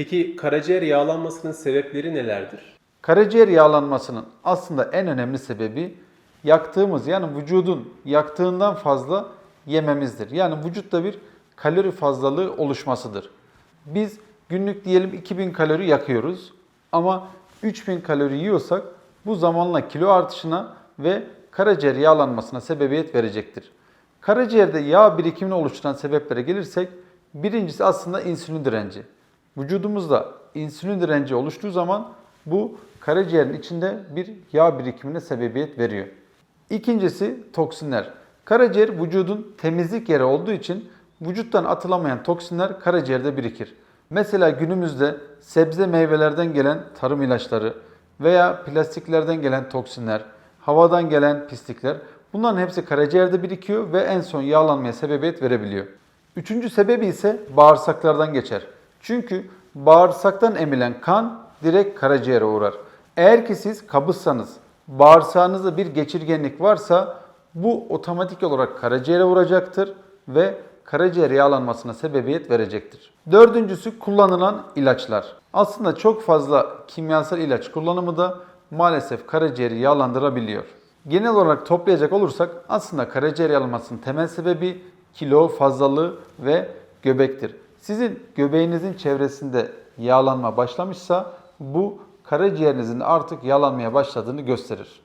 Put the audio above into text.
Peki karaciğer yağlanmasının sebepleri nelerdir? Karaciğer yağlanmasının aslında en önemli sebebi yaktığımız yani vücudun yaktığından fazla yememizdir. Yani vücutta bir kalori fazlalığı oluşmasıdır. Biz günlük diyelim 2000 kalori yakıyoruz ama 3000 kalori yiyorsak bu zamanla kilo artışına ve karaciğer yağlanmasına sebebiyet verecektir. Karaciğerde yağ birikimini oluşturan sebeplere gelirsek birincisi aslında insülin direnci. Vücudumuzda insülin direnci oluştuğu zaman bu karaciğerin içinde bir yağ birikimine sebebiyet veriyor. İkincisi toksinler. Karaciğer vücudun temizlik yeri olduğu için vücuttan atılamayan toksinler karaciğerde birikir. Mesela günümüzde sebze meyvelerden gelen tarım ilaçları veya plastiklerden gelen toksinler, havadan gelen pislikler bunların hepsi karaciğerde birikiyor ve en son yağlanmaya sebebiyet verebiliyor. Üçüncü sebebi ise bağırsaklardan geçer. Çünkü bağırsaktan emilen kan direkt karaciğere uğrar. Eğer ki siz kabızsanız, bağırsağınızda bir geçirgenlik varsa bu otomatik olarak karaciğere vuracaktır ve karaciğer yağlanmasına sebebiyet verecektir. Dördüncüsü kullanılan ilaçlar. Aslında çok fazla kimyasal ilaç kullanımı da maalesef karaciğeri yağlandırabiliyor. Genel olarak toplayacak olursak aslında karaciğer yağlanmasının temel sebebi kilo fazlalığı ve göbektir. Sizin göbeğinizin çevresinde yağlanma başlamışsa bu karaciğerinizin artık yağlanmaya başladığını gösterir.